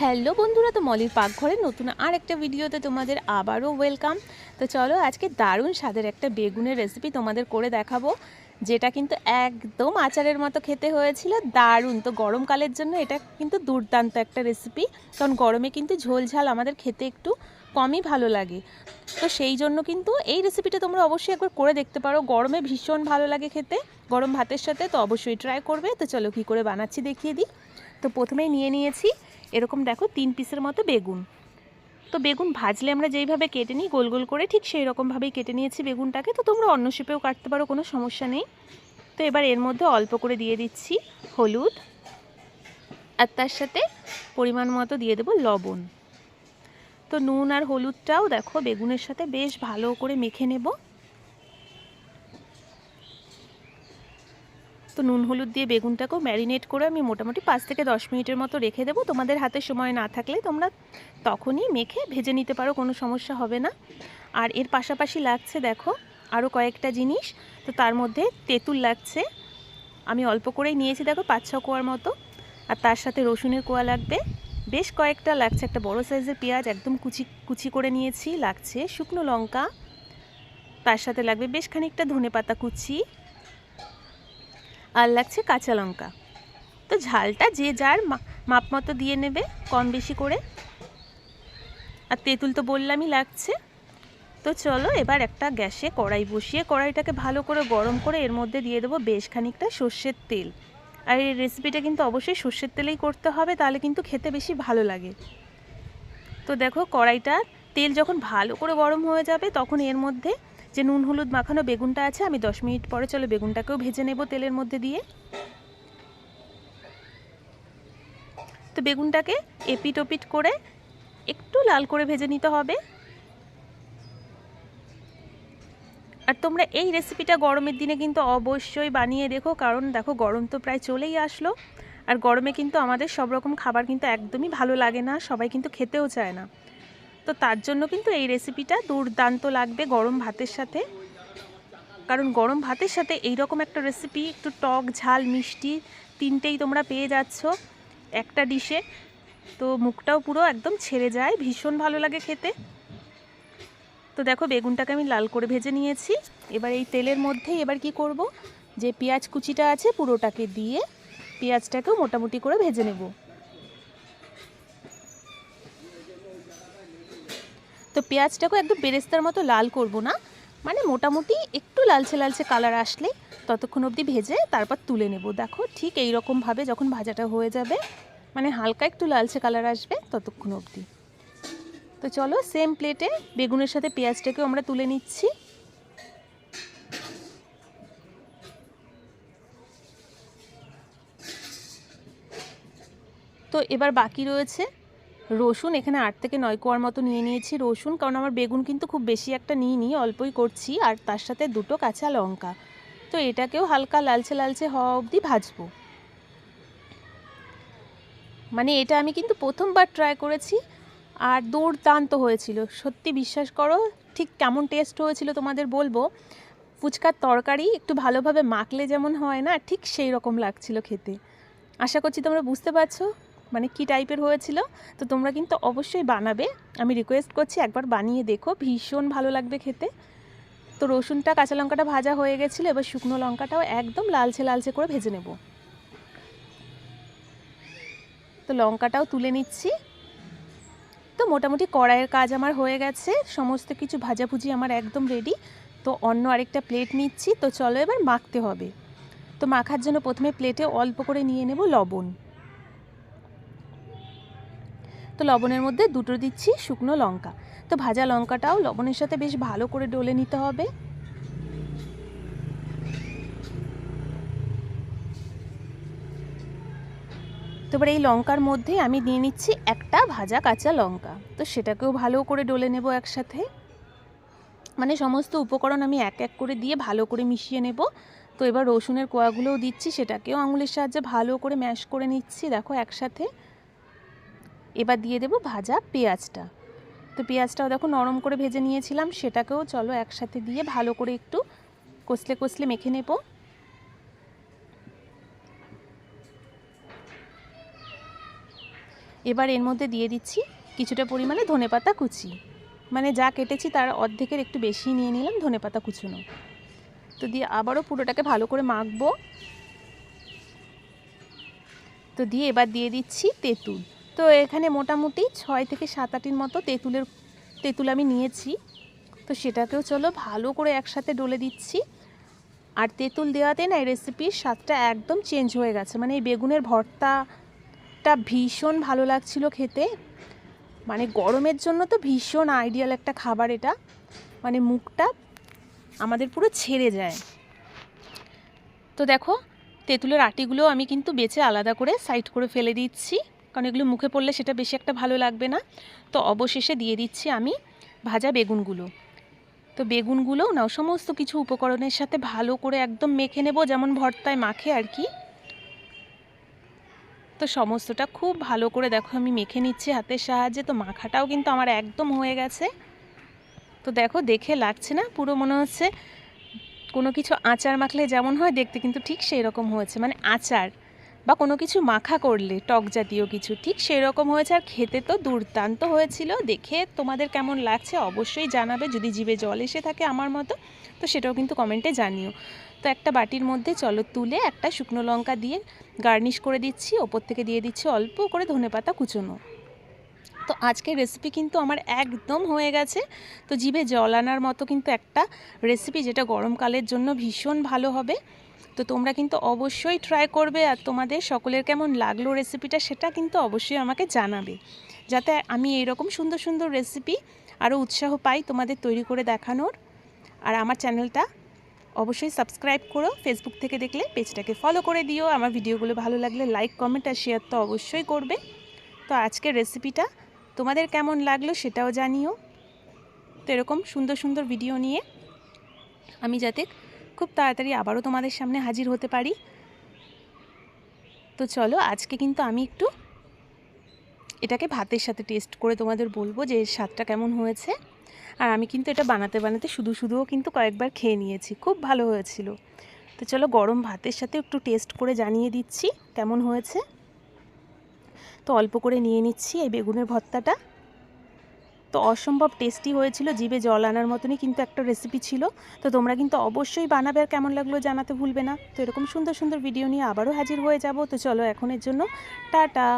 Hello বন্ধুরা, তো মলির পাকঘরের নতুন আর একটা ভিডিওতে তোমাদের আবারও ওয়েলকাম তো চলো আজকে দারুণ স্বাদের একটা বেগুনের রেসিপি তোমাদের করে দেখাবো, যেটা কিন্তু একদম আচারের মতো খেতে হয়েছিল। দারুণ, তো গরমকালের জন্য এটা কিন্তু দুর্দান্ত একটা রেসিপি কারণ গরমে কিন্তু ঝোলঝাল আমাদের খেতে একটু কমই ভালো লাগে। তো সেই জন্য কিন্তু এই রেসিপিটা তোমরা অবশ্যই একবার করে দেখতে পারো। গরমে ভীষণ ভালো লাগে খেতে, গরম ভাতের সাথে তো অবশ্যই ট্রাই করবে। তো চলো কী করে বানাচ্ছি দেখিয়ে দিই। তো প্রথমেই নিয়ে নিয়েছি এরকম দেখো তিন পিসের মতো বেগুন। তো বেগুন ভাজলে আমরা যেইভাবে কেটে নিই, গোল গোল করে ঠিক সেই রকমভাবেই কেটে নিয়েছি বেগুনটাকে। তো তোমরা অন্য শেপেও কাটতে পারো, কোনো সমস্যা নেই। তো এবার এর মধ্যে অল্প করে দিয়ে দিচ্ছি হলুদ আর তার সাথে পরিমাণ মতো দিয়ে দেবো লবণ। তো নুন আর হলুদটাও দেখো বেগুনের সাথে বেশ ভালো করে মেখে নেব। তো নুন, হলুদ দিয়ে বেগুনটাকেও ম্যারিনেট করে আমি মোটামুটি পাঁচ থেকে দশ মিনিটের মতো রেখে দেবো। তোমাদের হাতে সময় না থাকলে তোমরা তখনই মেখে ভেজে নিতে পারো, কোনো সমস্যা হবে না। আর এর পাশাপাশি লাগছে, দেখো আরও কয়েকটা জিনিস। তো তার মধ্যে তেঁতুল লাগছে, আমি অল্প করেই নিয়েছি, দেখো, পাঁচ ছ কোয়ার মতো। আর তার সাথে রসুনের কোয়া লাগবে। বেশ কয়েকটা লাগছে, একটা বড় সাইজের পেঁয়াজ একদম কুচি কুচি করে নিয়েছি, লাগছে শুকনো লঙ্কা। তার সাথে লাগবে বেশ খানিকটা ধনে পাতা কুচি। আর লাগছে কাঁচা লঙ্কা। তো ঝালটা যে যার মাপ মতো দিয়ে নেবে, কম বেশি করে। আর তেঁতুল তো বললামই লাগছে। তো চলো এবার একটা গ্যাসে কড়াই বসিয়ে, কড়াইটাকে ভালো করে গরম করে এর মধ্যে দিয়ে দেবো বেশ খানিকটা সর্ষের তেল। আর এই রেসিপিটা কিন্তু অবশ্যই সর্ষের তেলেই করতে হবে, তাহলে কিন্তু খেতে বেশি ভালো লাগে। তো দেখো কড়াইটা তেল যখন ভালো করে গরম হয়ে যাবে, তখন এর মধ্যে যে নুন, হলুদ মাখানো বেগুনটা আছে, আমি দশ মিনিট পরে চলো বেগুনটাকেও ভেজে নেব তেলের মধ্যে দিয়ে। তো বেগুনটাকে এপিট ওপিট করে একটু লাল করে ভেজে নিতে হবে। আর তোমরা এই রেসিপিটা গরমের দিনে কিন্তু অবশ্যই বানিয়ে দেখো, কারণ দেখো গরম তো প্রায় চলেই আসলো। আর গরমে কিন্তু আমাদের সব রকম খাবার কিন্তু একদমই ভালো লাগে না, সবাই কিন্তু খেতেও চায় না। তো তার জন্য কিন্তু এই রেসিপিটা দুর্দান্ত লাগবে গরম ভাতের সাথে। কারণ গরম ভাতের সাথে এই রকম একটা রেসিপি একটু টক, ঝাল, মিষ্টি তিনটেই তোমরা পেয়ে যাচ্ছ একটা ডিশে তো মুখটাও পুরো একদম ছেড়ে যায়, ভীষণ ভালো লাগে খেতে। তো দেখো বেগুনটাকে আমি লাল করে ভেজে নিয়েছি। এবার এই তেলের মধ্যেই এবার কি করব? যে পেঁয়াজ কুচিটা আছে পুরোটাকে দিয়ে পেঁয়াজটাকেও মোটামুটি করে ভেজে নেব। তো পেঁয়াজটাকেও একদম বেরেস্তার মতো লাল করব না। মানে মোটামুটি একটু লালচে লালচে কালার আসলে ততক্ষণ অবধি ভেজে তারপর তুলে নেব। দেখো ঠিক এই রকমভাবে যখন ভাজাটা হয়ে যাবে মানে হালকা একটু লালচে কালার আসবে ততক্ষণ অবধি। তো চলো সেম প্লেটে বেগুনের সাথে পেঁয়াজটাকেও আমরা তুলে নিচ্ছি। তো এবার বাকি রয়েছে রসুন এখানে আট থেকে নয় কোয়ার মতো নিয়ে নিয়েছি রসুন, কারণ আমার বেগুন কিন্তু খুব বেশি একটা নিয়ে নিই অল্পই করছি, আর তার সাথে দুটো কাঁচা লঙ্কা। তো এটাকেও হালকা লালচে লালচে হওয়া অবধি ভাজবো। মানে এটা আমি কিন্তু প্রথমবার ট্রাই করেছি, আর দুর্দান্ত হয়েছিল। সত্যি বিশ্বাস করো, ঠিক কেমন টেস্ট হয়েছিল তোমাদের বলব। ফুচকার তরকারি একটু ভালোভাবে মাখলে যেমন হয় না, ঠিক সেই রকম লাগছিল খেতে। আশা করছি তোমরা বুঝতে পারছ। মানে কি টাইপের হয়েছিল, তো তোমরা কিন্তু অবশ্যই বানাবে। আমি রিকোয়েস্ট করছি একবার বানিয়ে দেখো, ভীষণ ভালো লাগবে খেতে। তো রসুনটা, কাঁচা লঙ্কাটা ভাজা হয়ে গেছিল, এবার শুকনো লঙ্কাটাও একদম লালচে লালচে করে ভেজে নেব। তো লঙ্কাটাও তুলে নিচ্ছি। তো মোটামুটি কড়াইয়ের কাজ আমার হয়ে গেছে, সমস্ত কিছু ভাজাভুজি আমার একদম রেডি তো অন্য আরেকটা প্লেট নিচ্ছি, তো চলো এবার মাখতে হবে। তো মাখার জন্য প্রথমে প্লেটে অল্প করে নিয়ে নেব লবণ। তো লবণের মধ্যে দুটো দিচ্ছি শুকনো লঙ্কা। তো ভাজা লঙ্কাটাও লবণের সাথে বেশ ভালো করে ডলে নিতে হবে। তো এবার এই লঙ্কার মধ্যে আমি নিয়ে নিচ্ছি একটা ভাজা কাঁচা লঙ্কা। তো সেটাকেও ভালো করে ডলে নেব একসাথে। মানে সমস্ত উপকরণ আমি এক এক করে দিয়ে ভালো করে মিশিয়ে নেব। তো এবার রসুনের কোয়াগুলোও দিচ্ছি, সেটাকেও আঙুলের সাহায্যে ভালো করে ম্যাশ করে নিচ্ছি, দেখো একসাথে। এবার দিয়ে দেব ভাজা পেঁয়াজটা। তো পেঁয়াজটাও দেখো নরম করে ভেজে নিয়েছিলাম, সেটাকেও চলো একসাথে দিয়ে ভালো করে একটু কষলে কষলে মেখে নেব। এবার এর মধ্যে দিয়ে দিচ্ছি কিছুটা পরিমাণে ধনেপাতা কুচি। মানে যা কেটেছি তার অর্ধেকের একটু বেশি নিয়ে নিলাম ধনেপাতা কুচুনো। তো দিয়ে আবারও পুরোটাকে ভালো করে মাখবো। তো দিয়ে এবার দিয়ে দিচ্ছি তেঁতুল। তো এখানে মোটামুটি ছয় থেকে সাত আটির মতো তেঁতুলের, তেঁতুল আমি নিয়েছি। তো সেটাকেও চলো ভালো করে একসাথে ডলে দিচ্ছি। আর তেঁতুল দেওয়াতে না এই রেসিপির স্বাদটা একদম চেঞ্জ হয়ে গেছে। মানে এই বেগুনের ভর্তাটা ভীষণ ভালো লাগছিল খেতে। মানে গরমের জন্য তো ভীষণ আইডিয়াল একটা খাবার এটা। মানে মুখটা আমাদের পুরো ছেড়ে যায়। তো দেখো, তেঁতুলের আটিগুলো আমি কিন্তু বেছে আলাদা করে সাইড করে ফেলে দিচ্ছি। কারণ এগুলো মুখে পড়লে সেটা বেশি একটা ভালো লাগবে না। তো অবশেষে দিয়ে দিচ্ছি আমি ভাজা বেগুনগুলো। তো বেগুনগুলোও না, সমস্ত কিছু উপকরণের সাথে ভালো করে একদম মেখে নেব যেমন ভর্তায় মাখে আর কি। তো সমস্তটা খুব ভালো করে দেখো আমি মেখে নিচ্ছি হাতের সাহায্যে, তো মাখাটাও কিন্তু আমার একদম হয়ে গেছে। তো দেখো দেখে লাগছে না, পুরো মনে হচ্ছে কোনো কিছু আচার মাখলে যেমন হয় দেখতে কিন্তু ঠিক সেই রকম হয়েছে মানে আচার। বা কোনো কিছু মাখা করলে, টক জাতীয় কিছু, ঠিক সেই রকম হয়েছে। আর খেতে তো দুর্দান্ত হয়েছিল। দেখে তোমাদের কেমন লাগছে অবশ্যই জানাবে। যদি জিভে জল এসে থাকে আমার মতো, তো সেটাও কিন্তু কমেন্টে জানিও। তো একটা বাটির মধ্যে চলো তুলে একটা শুকনো লঙ্কা দিয়ে গার্নিশ করে দিচ্ছি। ওপর থেকে দিয়ে দিচ্ছি অল্প করে ধনেপাতা কুচোনো। তো আজকের রেসিপি কিন্তু আমার একদম হয়ে গেছে। তো জিভে জল আনার মতো কিন্তু একটা রেসিপি যেটা গরমকালের জন্য ভীষণ ভালো হবে। তো তোমরা কিন্তু অবশ্যই ট্রাই করবে আর তোমাদের সকলের কেমন লাগল রেসিপিটা সেটা কিন্তু অবশ্যই আমাকে জানাবে। যাতে আমি এইরকম সুন্দর সুন্দর রেসিপি আরও উৎসাহ পাই তোমাদের তৈরি করে দেখানোর। আর আমার চ্যানেলটা অবশ্যই সাবস্ক্রাইব করো। ফেসবুক থেকে দেখলে পেজটাকে ফলো করে দিও। আমার ভিডিওগুলো ভালো লাগলে লাইক কমেন্ট আর শেয়ার তো অবশ্যই করবে। তো আজকের রেসিপিটা তোমাদের কেমন লাগল সেটাও জানিও। তো এরকম সুন্দর সুন্দর ভিডিও নিয়ে আমি যাতে খুব তাড়াতাড়ি আবারও তোমাদের সামনে হাজির হতে পারি। তো চলো, আজকে কিন্তু আমি একটু এটাকে ভাতের সাথে টেস্ট করে তোমাদের বলব যে এর স্বাদটা কেমন হয়েছে। আর আমি কিন্তু এটা বানাতে বানাতে শুধু শুধুও কিন্তু কয়েকবার খেয়ে নিয়েছি, খুব ভালো হয়েছিল। তো চলো, গরম ভাতের সাথে একটু টেস্ট করে জানিয়ে দিচ্ছি কেমন হয়েছে। তো অল্প করে নিয়ে নিচ্ছি এই বেগুনের ভর্তাটা। তো অসম্ভব টেস্টি হয়েছিল, জিভে জল আনার মতনই কিন্তু একটা রেসিপি ছিল। তো তোমরা কিন্তু অবশ্যই বানাবে আর কেমন লাগল জানাতে ভুলবে না। তো এরকম সুন্দর সুন্দর ভিডিও নিয়ে আবারও হাজির হয়ে যাব। তো চলো এখনের জন্য, টাটা!